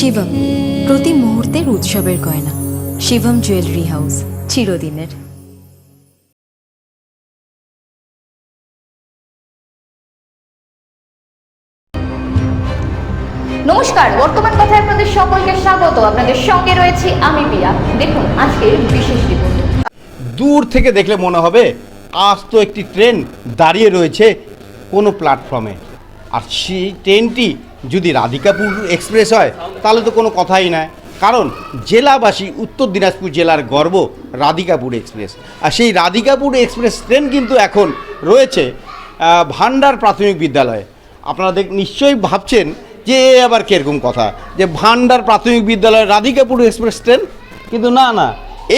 শিবম প্রতি মুহূর্তের উৎসবের গয়না। শিবম জুয়েলারি হাউস চিরদিনের। নমস্কার বর্তমান কথায় আপনাদের সকলকে স্বাগত। আপনাদের সঙ্গে রয়েছি আমি পিয়া দেখুন আজকের বিশেষ রিপোর্ট দূর থেকে দেখলে মনে হবে আজ তো একটি ট্রেন দাঁড়িয়ে রয়েছে কোনো প্ল্যাটফর্মে আর সেই ট্রেনটি যদি রাধিকাপুর এক্সপ্রেস হয়, তাহলে তো কোনো কথাই নয় কারণ জেলাবাসী উত্তর দিনাজপুর জেলার গর্ব রাধিকাপুর এক্সপ্রেস। আর সেই রাধিকাপুর এক্সপ্রেস ট্রেন কিন্তু এখন রয়েছে ভান্ডার প্রাথমিক বিদ্যালয়ে। আপনারা দেখ, নিশ্চয়ই ভাবছেন যে আবার কীরকম কথা, যে ভান্ডার প্রাথমিক বিদ্যালয় রাধিকাপুর এক্সপ্রেস ট্রেন? কিন্তু না না।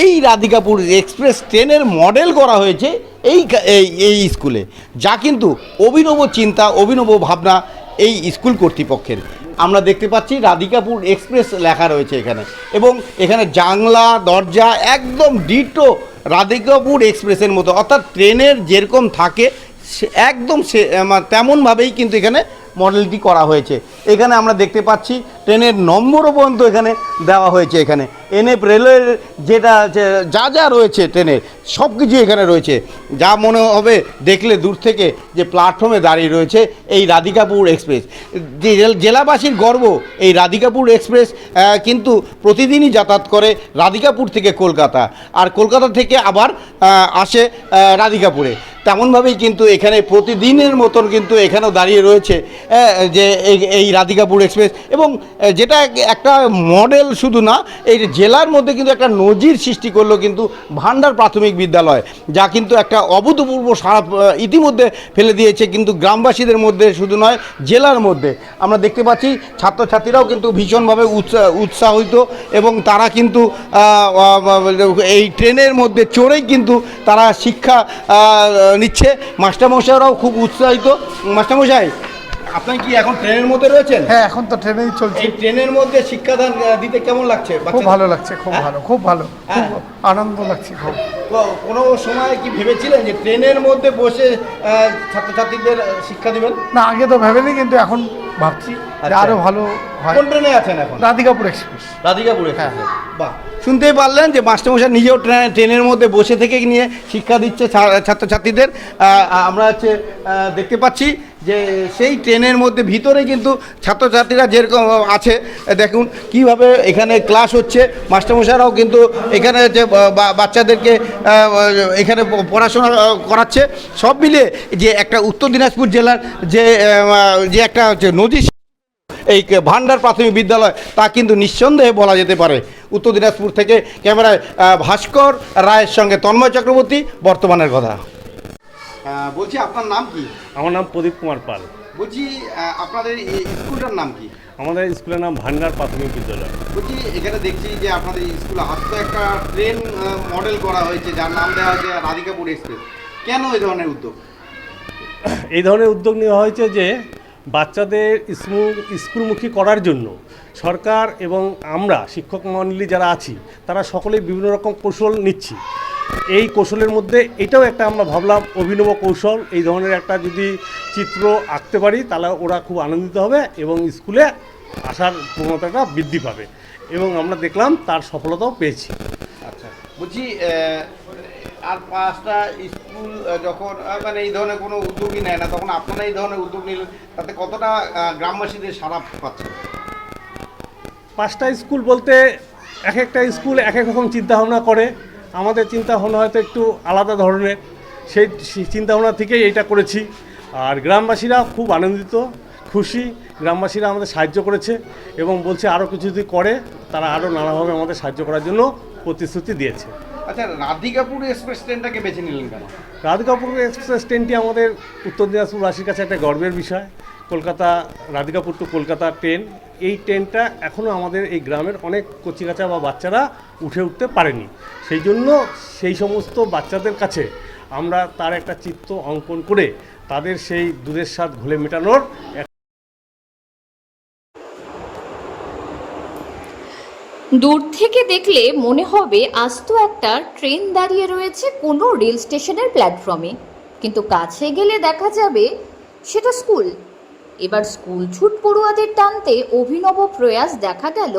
এই রাধিকাপুর এক্সপ্রেস ট্রেনের মডেল করা হয়েছে এই এই স্কুলে। যা কিন্তু অভিনব চিন্তা, অভিনব ভাবনা এই স্কুল কর্তৃপক্ষের। আমরা দেখতে পাচ্ছি রাধিকাপুর এক্সপ্রেস লেখা রয়েছে এখানে। এবং এখানে জাংলা দরজা একদম ডিটো রাধিকাপুর এক্সপ্রেসের মতো। অর্থাৎ ট্রেনের যেরকম থাকে একদম সে তেমনভাবেই কিন্তু এখানে মডেলটি করা হয়েছে। এখানে আমরা দেখতে পাচ্ছি ট্রেনের নম্বরও পর্যন্ত এখানে দেওয়া হয়েছে এখানে। এনএফ রেলওয়ের যেটা যে- যা যা রয়েছে ট্রেনের সব কিছু এখানে রয়েছে। যা মনে হবে দেখলে দূর থেকে যে প্ল্যাটফর্মে দাঁড়িয়ে রয়েছে এই রাধিকাপুর এক্সপ্রেস জেলাবাসীর গর্ব, এই রাধিকাপুর এক্সপ্রেস কিন্তু প্রতিদিনই যাতায়াত করে রাধিকাপুর থেকে কলকাতা। আর কলকাতা থেকে আবার আসে রাধিকাপুরে। তেমনভাবেই কিন্তু এখানে প্রতিদিনের মতন কিন্তু এখানেও দাঁড়িয়ে রয়েছে যে এই- রাধিকাপুর এক্সপ্রেস। এবং যেটা একটা মডেল শুধু না, এই জেলার মধ্যে কিন্তু একটা নজির সৃষ্টি করল কিন্তু ভান্ডার প্রাথমিক বিদ্যালয়, যা কিন্তু একটা অভূতপূর্ব সারা ইতিমধ্যে ফেলে দিয়েছে কিন্তু গ্রামবাসীদের মধ্যে শুধু নয়, জেলার মধ্যে। আমরা দেখতে পাচ্ছি, ছাত্রছাত্রীরাও কিন্তু ভীষণভাবে উৎসা- উৎসাহিত এবং তারা কিন্তু এই ট্রেনের মধ্যে চড়েই কিন্তু তারা শিক্ষা নিচ্ছে। মাস্টারমশাইরাও খুব উৎসাহিত। মাস্টারমশাই আপনি কি এখন ট্রেনের মধ্যে রয়েছেন? হ্যাঁ এখন তো ট্রেনেই চলছে। এই ট্রেনের মধ্যে শিক্ষাদান দিতে কেমন লাগছে খুব ভালো লাগছে খুব হ্যাঁ? ভালো খুব ভালো খুব হ্যাঁ। আনন্দ লাগছে খুব। কোনো সময় কি ভেবেছিলেন যে ট্রেনের মধ্যে বসে ছাত্রছাত্রীদের শিক্ষা দিবেন? না আগে তো ভেবেনি কিন্তু এখন ভাবছি যে আরও আরও ভালো হয়। কোন ট্রেনে আছেন এখন? রাধিকাপুর এক্সপ্রেস। রাধিকাপুর হ্যাঁ। বাহ। শুনতেই পারলেন যে মাস্টারমশাই নিজেও ট্রেনে- ট্রেনের মধ্যে বসে থেকে নিয়ে শিক্ষা দিচ্ছে ছাত্রছাত্রীদের। আমরা হচ্ছে দেখতে পাচ্ছি যে সেই ট্রেনের মধ্যে ভিতরে কিন্তু ছাত্রছাত্রীরা যেরকম আছে, দেখুন কীভাবে এখানে ক্লাস হচ্ছে। মাস্টারমশাইরাও কিন্তু এখানে যে বাচ্চাদেরকে এখানে পড়াশোনা করাচ্ছে। সব মিলিয়ে যে একটা উত্তর দিনাজপুর জেলার যে যে একটা হচ্ছে নদী এই ভান্ডার প্রাথমিক বিদ্যালয়, তা কিন্তু নিঃসন্দেহে বলা যেতে পারে। উত্তর দিনাজপুর থেকে ক্যামেরায় ভাস্কর রায়ের সঙ্গে তন্ময় চক্রবর্তী, বর্তমানের কথা। বলছি আপনার নাম কি? আমার নাম প্রদীপ কুমার পাল। বলছি আপনাদের এই স্কুলটার নাম কি? আমাদের স্কুলের নাম ভান্ডার প্রাথমিক বিদ্যালয়। বলছি এখানে দেখছি যে আপনাদের স্কুলে আজ তো একটা ট্রেন মডেল করা হয়েছে যার নাম দেওয়া হয়েছে রাধিকাপুর এক্সপ্রেস। কেন এই ধরনের উদ্যোগ? এই ধরনের উদ্যোগ নেওয়া হয়েছে যে বাচ্চাদের স্কুল স্কুলমুখী করার জন্য সরকার এবং আমরা শিক্ষক মণ্ডলী যারা আছি তারা সকলেই বিভিন্ন রকম কৌশল নিচ্ছি। এই কৌশলের মধ্যে এটাও একটা আমরা ভাবলাম অভিনব কৌশল। এই ধরনের একটা যদি চিত্র আঁকতে পারি তাহলে ওরা খুব আনন্দিত হবে এবং স্কুলে আসার প্রবণতাটা বৃদ্ধি পাবে এবং আমরা দেখলাম তার সফলতাও পেয়েছি। আচ্ছা বলছি আর পাঁচটা স্কুল যখন মানে এই ধরনের কোনো উদ্যোগই নেয় না তখন আপনারা এই ধরনের উদ্যোগ নিলেন তাতে কতটা গ্রামবাসীদের সারা পাচ্ছে? পাঁচটা স্কুল বলতে এক একটা স্কুল এক এক রকম চিন্তাভাবনা করে। আমাদের চিন্তাভাবনা হয়তো একটু আলাদা ধরনের। সেই চিন্তাভাবনা থেকেই এইটা করেছি। আর গ্রামবাসীরা খুব আনন্দিত খুশি। গ্রামবাসীরা আমাদের সাহায্য করেছে এবং বলছে আরও কিছু যদি করে তারা আরও নানাভাবে আমাদের সাহায্য করার জন্য প্রতিশ্রুতি দিয়েছে। আচ্ছা রাধিকাপুর এক্সপ্রেস ট্রেনটাকে বেছে নিলেন কেন? রাধিকাপুর এক্সপ্রেস ট্রেনটি আমাদের উত্তর দিনাজপুরবাসীর কাছে একটা গর্বের বিষয়। কলকাতা, রাধিকাপুর টু কলকাতা ট্রেন এই ট্রেনটা এখনও আমাদের এই গ্রামের অনেক কচিকাচা বা বাচ্চারা উঠে উঠতে পারেনি। সেই জন্য সেই সমস্ত বাচ্চাদের কাছে আমরা তার একটা চিত্র অঙ্কন করে তাদের সেই দুধের স্বাদ ঘুলে মেটানোর দূর থেকে দেখলে মনে হবে আস্ত একটা ট্রেন দাঁড়িয়ে রয়েছে কোনো রেল স্টেশনের প্ল্যাটফর্মে কিন্তু কাছে গেলে দেখা যাবে সেটা স্কুল এবার স্কুল ছুট পড়ুয়াদের টানতে অভিনব প্রয়াস দেখা গেল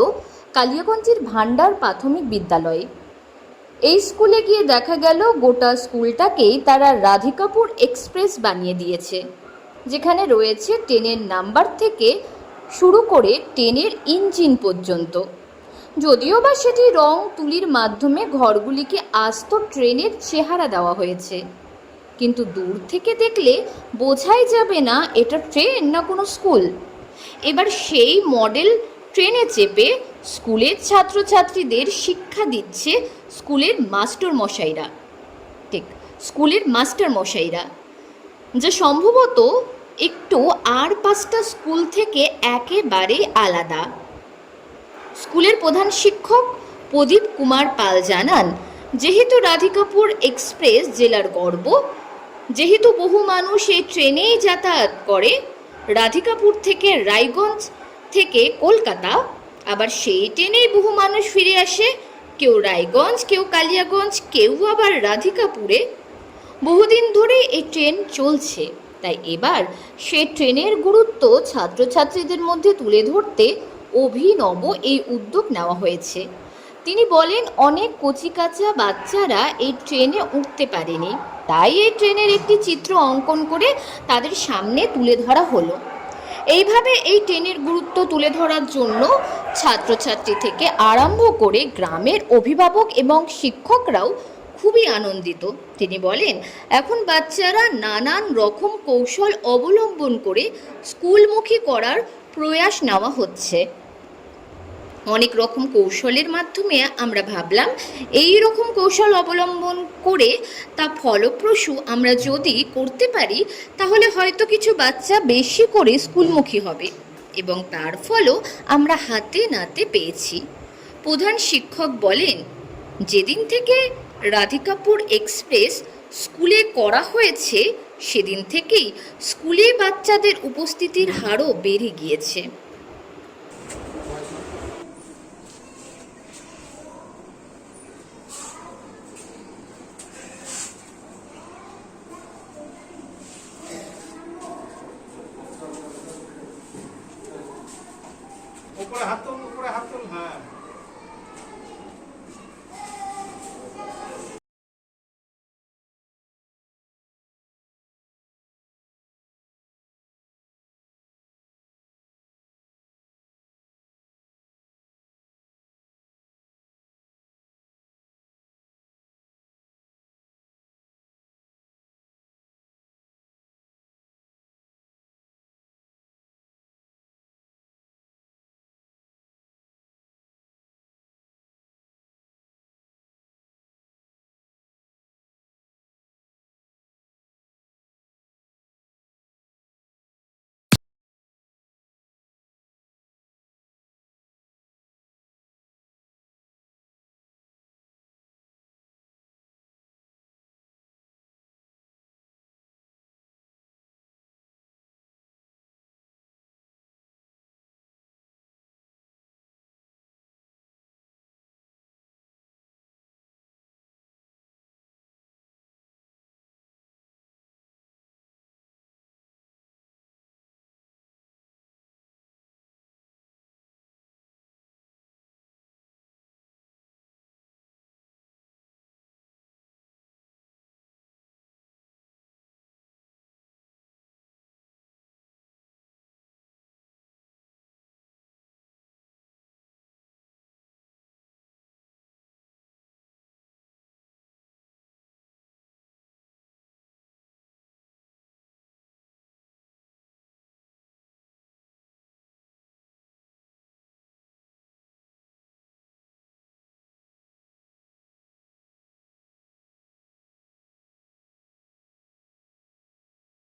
কালিয়াগঞ্জের ভান্ডার প্রাথমিক বিদ্যালয়ে। এই স্কুলে গিয়ে দেখা গেল গোটা স্কুলটাকেই তারা রাধিকাপুর এক্সপ্রেস বানিয়ে দিয়েছে, যেখানে রয়েছে ট্রেনের নাম্বার থেকে শুরু করে ট্রেনের ইঞ্জিন পর্যন্ত। যদিও বা সেটি রং তুলির মাধ্যমে ঘরগুলিকে আস্ত ট্রেনের চেহারা দেওয়া হয়েছে। কিন্তু দূর থেকে দেখলে বোঝাই যাবে না এটা ট্রেন না কোনো স্কুল। এবার সেই মডেল ট্রেনে চেপে স্কুলের ছাত্রছাত্রীদের শিক্ষা দিচ্ছে স্কুলের মাস্টার মশাইরা ঠিক, স্কুলের মাস্টার মশাইরা যা সম্ভবত একটু আর পাঁচটা স্কুল থেকে একেবারে আলাদা। স্কুলের প্রধান শিক্ষক প্রদীপ কুমার পাল জানান, যেহেতু রাধিকাপুর এক্সপ্রেস জেলার গর্ব যেহেতু বহু মানুষ এই ট্রেনেই যাতায়াত করে, রাধিকাপুর থেকে রায়গঞ্জ থেকে কলকাতা, আবার সেই ট্রেনেই বহু মানুষ ফিরে আসে, কেউ রায়গঞ্জ, কেউ কালিয়াগঞ্জ, কেউ আবার রাধিকাপুরে। বহুদিন ধরে এই ট্রেন চলছে, তাই এবার সে ট্রেনের গুরুত্ব ছাত্রছাত্রীদের মধ্যে তুলে ধরতে অভিনব এই উদ্যোগ নেওয়া হয়েছে। তিনি বলেন, অনেক কচিকাচা বাচ্চারা এই ট্রেনে উঠতে পারেনি। তাই এই ট্রেনের একটি চিত্র অঙ্কন করে তাদের সামনে তুলে ধরা হলো। এইভাবে এই ট্রেনের গুরুত্ব তুলে ধরার জন্য ছাত্রছাত্রী থেকে আরম্ভ করে গ্রামের অভিভাবক এবং শিক্ষকরাও খুবই আনন্দিত। তিনি বলেন, এখন বাচ্চারা নানান রকম কৌশল অবলম্বন করে স্কুলমুখী করার প্রয়াস নেওয়া হচ্ছে। অনেক রকম কৌশলের মাধ্যমে আমরা ভাবলাম, এই রকম কৌশল অবলম্বন করে তা ফলপ্রসূ আমরা যদি করতে পারি, তাহলে হয়তো কিছু বাচ্চা বেশি করে স্কুলমুখী হবে এবং তার ফলও আমরা হাতে নাতে পেয়েছি। প্রধান শিক্ষক বলেন, যেদিন থেকে রাধিকাপুর এক্সপ্রেস স্কুলে করা হয়েছে, সেদিন থেকেই স্কুলে বাচ্চাদের উপস্থিতির হারও বেড়ে গিয়েছে।